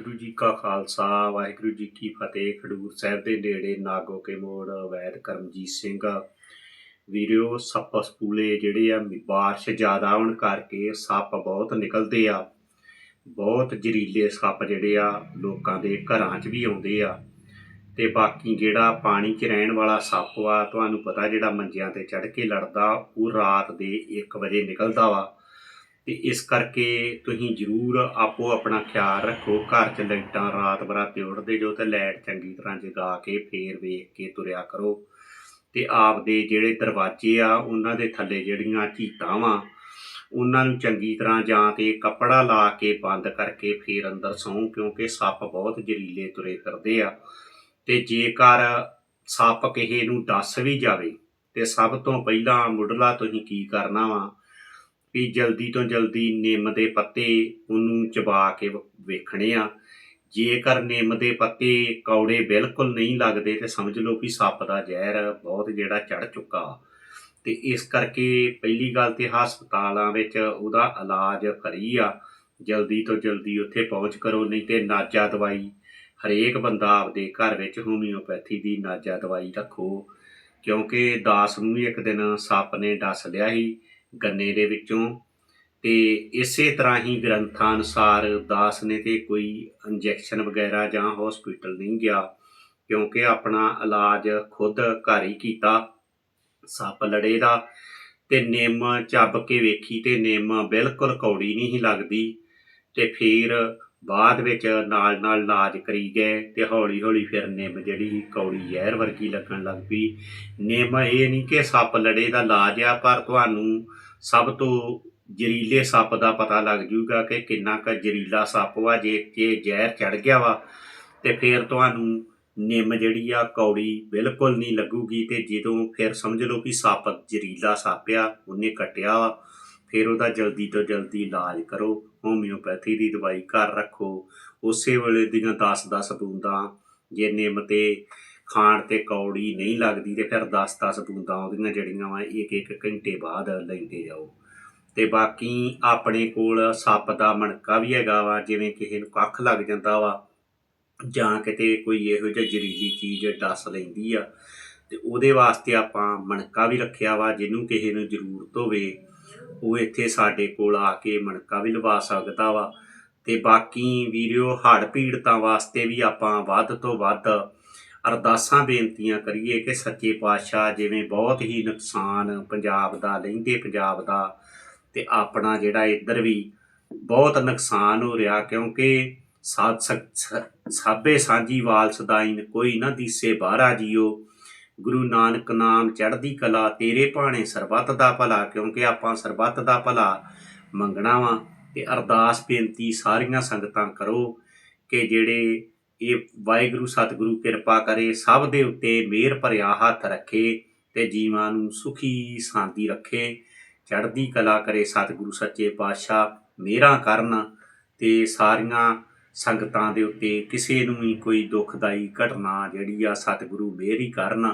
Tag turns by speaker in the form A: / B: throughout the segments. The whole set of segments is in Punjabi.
A: ਵਾਹਿਗੁਰੂ ਜੀ ਕਾ ਖਾਲਸਾ, ਵਾਹਿਗੁਰੂ ਜੀ ਕੀ ਫਤਿਹ। ਖਡੂਰ ਸਾਹਿਬ ਦੇ ਨੇੜੇ ਨਾਗੋ ਕੇ ਮੋੜ ਵੈਦ ਕਰਮਜੀਤ ਸਿੰਘ। ਵੀਰਿਓ ਸੱਪ ਸਪੂਲੇ ਜਿਹੜੇ ਆ ਬਾਰਿਸ਼ ਜ਼ਿਆਦਾ ਹੋਣ ਕਰਕੇ ਸੱਪ ਬਹੁਤ ਨਿਕਲਦੇ ਆ। ਬਹੁਤ ਜ਼ਹਿਰੀਲੇ ਸੱਪ ਜਿਹੜੇ ਆ, ਲੋਕਾਂ ਦੇ ਘਰਾਂ 'ਚ ਵੀ ਆਉਂਦੇ ਆ। ਤੇ ਬਾਕੀ ਜਿਹੜਾ ਪਾਣੀ 'ਚ ਰਹਿਣ ਵਾਲਾ ਸੱਪ ਆ ਤੁਹਾਨੂੰ ਪਤਾ ਜਿਹੜਾ ਮੰਜਿਆਂ ਤੇ ਚੜ੍ਹ ਕੇ ਲੜਦਾ, ਉਹ ਰਾਤ ਦੇ 1 ਵਜੇ ਨਿਕਲਦਾ ਵਾ। ਤੇ ਇਸ ਕਰਕੇ ਤੁਸੀਂ ਜ਼ਰੂਰ ਆਪੋ ਆਪਣਾ ਖਿਆਲ ਰੱਖੋ, ਘਰ 'ਚ ਲਾਈਟਾਂ ਰਾਤ ਬਰਾਤੇ ਉੱਠਦੇ ਜੋ ਤੇ ਲਾਈਟ ਚੰਗੀ ਤਰ੍ਹਾਂ ਜਗਾ ਕੇ ਫੇਰ ਵੇਖ ਕੇ ਤੁਰਿਆ ਕਰੋ। ਤੇ ਆਪਦੇ ਜਿਹੜੇ ਦਰਵਾਜ਼ੇ ਆ, ਉਹਨਾਂ ਦੇ ਥੱਲੇ ਜਿਹੜੀਆਂ ਝੀਟਾਂ ਵਾ ਉਹਨਾਂ ਨੂੰ ਚੰਗੀ ਤਰ੍ਹਾਂ ਜਾਂ ਤੇ ਕੱਪੜਾ ਲਾ ਕੇ ਬੰਦ ਕਰਕੇ ਫੇਰ ਅੰਦਰ ਸੌਂ, ਕਿਉਂਕਿ ਸੱਪ ਬਹੁਤ ਜ਼ਹਿਰੀਲੇ ਤੁਰੇ ਫਿਰਦੇ ਆ। ਤੇ ਜੇਕਰ ਸੱਪ ਕਿਸੇ ਨੂੰ ਦੱਸ ਵੀ ਜਾਵੇ, ਤੇ ਸਭ ਤੋਂ ਪਹਿਲਾਂ ਮੁੱਢਲਾ ਤੁਸੀਂ ਕੀ ਕਰਨਾ ਵਾ? ਵੀ ਜਲਦੀ ਤੋਂ ਜਲਦੀ ਨਿੰਮ ਦੇ ਪੱਤੇ ਉਹਨੂੰ ਚਬਾ ਕੇ ਵ- ਵੇਖਣੇ ਆ। ਜੇਕਰ ਨਿੰਮ ਦੇ ਪੱਤੇ ਕੌੜੇ ਬਿਲਕੁਲ ਨਹੀਂ ਲੱਗਦੇ ਤੇ ਸਮਝ ਲਓ ਵੀ ਸੱਪ ਦਾ ਜ਼ਹਿਰ ਬਹੁਤ ਜਿਹੜਾ ਚੜ ਚੁੱਕਾ। ਤੇ ਇਸ ਕਰਕੇ ਪਹਿਲੀ ਗੱਲ ਤੇ ਹਸਪਤਾਲਾਂ ਵਿੱਚ ਉਹਦਾ ਇਲਾਜ ਫਰੀ ਆ। ਜਲਦੀ ਤੋਂ ਜਲਦੀ ਉੱਥੇ ਪਹੁੰਚ ਕਰੋ, ਨਹੀਂ ਤੇ ਨਾਜਾ ਦਵਾਈ ਹਰੇਕ ਬੰਦਾ ਆਪਦੇ ਘਰ ਵਿੱਚ ਹੋਮਿਓਪੈਥੀ ਦੀ ਨਾਜਾ ਦਵਾਈ ਰੱਖੋ। ਕਿਉਂਕਿ ਦਾਸ ਨੂੰ ਇੱਕ ਦਿਨ ਸੱਪ ਨੇ ਡਸ ਲਿਆ ਸੀ। ਗੰਨੇ ਦੇ ਵਿੱਚੋਂ। ਤੇ ਇਸੇ ਤਰ੍ਹਾਂ ਹੀ ਗ੍ਰੰਥਾਂ ਅਨੁਸਾਰ ਦਾਸ ਨੇ ਤੇ ਕੋਈ ਇੰਜੈਕਸ਼ਨ ਵਗੈਰਾ ਜਾਂ ਹਸਪੀਟਲ ਨਹੀਂ ਗਿਆ, ਕਿਉਂਕਿ ਆਪਣਾ ਇਲਾਜ ਖੁਦ ਘਰ ਹੀ ਕੀਤਾ, ਸੱਪ ਲੜੇ ਦਾ। ਤੇ ਨਿੰਮ ਚੱਬ ਕੇ ਵੇਖੀ ਤੇ ਨਿੰਮ ਬਿਲਕੁਲ ਕੌੜੀ ਨਹੀਂ ਲੱਗਦੀ। ਤੇ ਫਿਰ ਬਾਅਦ ਵਿੱਚ ਨਾਲ ਨਾਲ ਇਲਾਜ ਕਰੀ ਗਏ ਤੇ ਹੌਲੀ ਹੌਲੀ ਫਿਰ ਨਿੰਮ ਜਿਹੜੀ ਕੌੜੀ ਜ਼ਹਿਰ ਵਰਗੀ ਲੱਗਣ ਲੱਗ ਪਈ। ਨਿੰਮ ਇਹ ਨਹੀਂ ਕਿ ਸੱਪ ਲੜੇ ਦਾ ਇਲਾਜ ਆ, ਪਰ ਤੁਹਾਨੂੰ ਸਭ ਤੋਂ ਜ਼ਹਿਰੀਲੇ ਸੱਪ ਦਾ ਪਤਾ ਲੱਗ ਜੂਗਾ ਕਿ ਕਿੰਨਾ ਕੁ ਜ਼ਹਿਰੀਲਾ ਸੱਪ ਵਾ, ਜੇ ਜੇ ਜ਼ਹਿਰ ਚੜ ਗਿਆ ਵਾ ਤੇ ਫਿਰ ਤੁਹਾਨੂੰ ਨਿੰਮ ਜਿਹੜੀ ਆ ਕੌੜੀ ਬਿਲਕੁਲ ਨਹੀਂ ਲੱਗੂਗੀ ਤੇ ਜਦੋਂ ਫਿਰ ਸਮਝ ਲਓ ਕਿ ਸੱਪ ਜ਼ਹਿਰੀਲਾ ਸੱਪ ਆ, ਉਹਨੇ ਕੱਟਿਆ ਵਾ। ਫਿਰ ਉਹਦਾ ਜਲਦੀ ਤੋਂ ਜਲਦੀ ਇਲਾਜ ਕਰੋ ਹੋਮਿਓਪੈਥੀ ਦੀ ਦਵਾਈ ਘਰ ਰੱਖੋ। ਉਸੇ ਵੇਲੇ ਦੀਆਂ 10-10 ਬੂੰਦਾਂ ਜੇ ਨਿੰਮ ਤੇ ਖਾਣ ਤੇ ਕੌੜੀ ਨਹੀਂ ਲੱਗਦੀ ਤੇ ਫਿਰ 10-10 ਬੂੰਦਾਂ ਉਹਦੀਆਂ ਜਿਹੜੀਆਂ ਵਾ, ਇੱਕ ਇੱਕ ਘੰਟੇ ਬਾਅਦ ਲੈਂਦੇ ਜਾਓ। ਤੇ ਬਾਕੀ ਆਪਣੇ ਕੋਲ ਸੱਪ ਦਾ ਮਣਕਾ ਵੀ ਹੈਗਾ ਵਾ, ਜਿਵੇਂ ਕਿਸੇ ਨੂੰ ਕੱਖ ਲੱਗ ਜਾਂਦਾ ਵਾ, ਜਾਂ ਕਿਤੇ ਕੋਈ ਇਹੋ ਜਿਹੀ ਜ਼ਰੀਲੀ ਚੀਜ਼ ਡਸ ਲੈਂਦੀ ਆ, ਤੇ ਉਹਦੇ ਵਾਸਤੇ ਆਪਾਂ ਮਣਕਾ ਵੀ ਰੱਖਿਆ ਵਾ, ਜਿਹਨੂੰ ਕਿਸੇ ਨੂੰ ਜ਼ਰੂਰਤ ਹੋਵੇ। ਉਹ ਇੱਥੇ ਸਾਡੇ ਕੋਲ ਆ ਕੇ ਮਣਕਾ ਵੀ ਲਵਾ ਸਕਦਾ ਵਾ। ਤੇ ਬਾਕੀ ਵੀਰਿਓ, ਹੜ੍ਹ ਪੀੜਤਾਂ ਵਾਸਤੇ ਵੀ ਆਪਾਂ ਵੱਧ ਤੋਂ ਵੱਧ ਅਰਦਾਸਾਂ, ਬੇਨਤੀਆਂ ਕਰੀਏ ਕਿ ਸੱਚੇ ਪਾਤਸ਼ਾਹ ਜਿਵੇਂ ਬਹੁਤ ਹੀ ਨੁਕਸਾਨ ਪੰਜਾਬ ਦਾ ਲਹਿੰਦੇ ਪੰਜਾਬ ਦਾ ਤੇ ਆਪਣਾ ਜਿਹੜਾ ਇੱਧਰ ਵੀ ਬਹੁਤ ਨੁਕਸਾਨ ਹੋ ਰਿਹਾ ਕਿਉਂਕਿ ਸਾਧ ਸਾਬੇ ਸਾਂਝੀ ਵਾਲ ਸਦਾਈਨ ਕੋਈ ਨਾ ਦੀਸੇ ਬਾਹਰਾ ਜੀਓ। ਗੁਰੂ ਨਾਨਕ ਨਾਮ ਚੜ੍ਹਦੀ ਕਲਾ, ਤੇਰੇ ਭਾਣੇ ਸਰਬੱਤ ਦਾ ਭਲਾ, ਕਿਉਂਕਿ ਆਪਾਂ ਸਰਬੱਤ ਦਾ ਭਲਾ ਮੰਗਣਾ ਵਾ ਤੇ ਅਰਦਾਸ ਬੇਨਤੀ ਸਾਰੀਆਂ ਸੰਗਤਾਂ ਕਰੋ ਕਿ ਜਿਹੜੇ ਇਹ ਵਾਹਿਗੁਰੂ, ਸਤਿਗੁਰੂ ਕਿਰਪਾ ਕਰੇ, ਸਭ ਦੇ ਉੱਤੇ ਮਿਹਰ ਭਰਿਆ ਹੱਥ ਰੱਖੇ ਤੇ ਜੀਵਾਂ ਨੂੰ ਸੁਖੀ, ਸ਼ਾਂਤੀ ਰੱਖੇ। ਚੜ੍ਹਦੀ ਕਲਾ ਕਰੇ ਸਤਿਗੁਰੂ, ਸੱਚੇ ਪਾਤਸ਼ਾਹ, ਮਿਹਰਾਂ ਕਰਨ ਤੇ ਸਾਰੀਆਂ ਸੰਗਤਾਂ ਦੇ ਉੱਤੇ ਕਿਸੇ ਨੂੰ ਵੀ ਕੋਈ ਦੁਖਦਾਈ ਘਟਨਾ ਜਿਹੜੀ ਆ ਸਤਿਗੁਰੂ ਮਿਹਰ ਹੀ ਕਰਨ,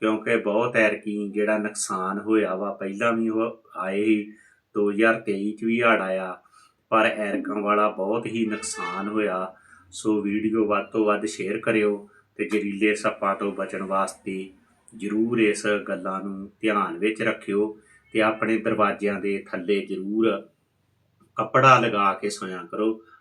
A: ਕਿਉਂਕਿ ਬਹੁਤ ਐਰਕੀ ਜਿਹੜਾ ਨੁਕਸਾਨ ਹੋਇਆ ਵਾ, ਪਹਿਲਾਂ ਵੀ ਉਹ ਆਏ ਸੀ 2023 ਚ ਵੀ ਹੜ੍ਹ ਆਇਆ, ਪਰ ਐਰਕਾਂ ਵਾਲਾ ਬਹੁਤ ਹੀ ਨੁਕਸਾਨ ਹੋਇਆ। ਸੋ ਵੀਡੀਓ ਵੱਧ ਤੋਂ ਵੱਧ ਸ਼ੇਅਰ ਕਰਿਓ ਤੇ ਜ਼ਹਿਰੀਲੇ ਸੱਪਾਂ ਤੋਂ ਬਚਣ ਵਾਸਤੇ ਜ਼ਰੂਰ ਇਸ ਗੱਲਾਂ ਨੂੰ ਧਿਆਨ ਵਿੱਚ ਰੱਖਿਓ ਤੇ ਆਪਣੇ ਦਰਵਾਜ਼ਿਆਂ ਦੇ ਥੱਲੇ ਜ਼ਰੂਰ ਕੱਪੜਾ ਲਗਾ ਕੇ ਸੋਇਆ ਕਰੋ।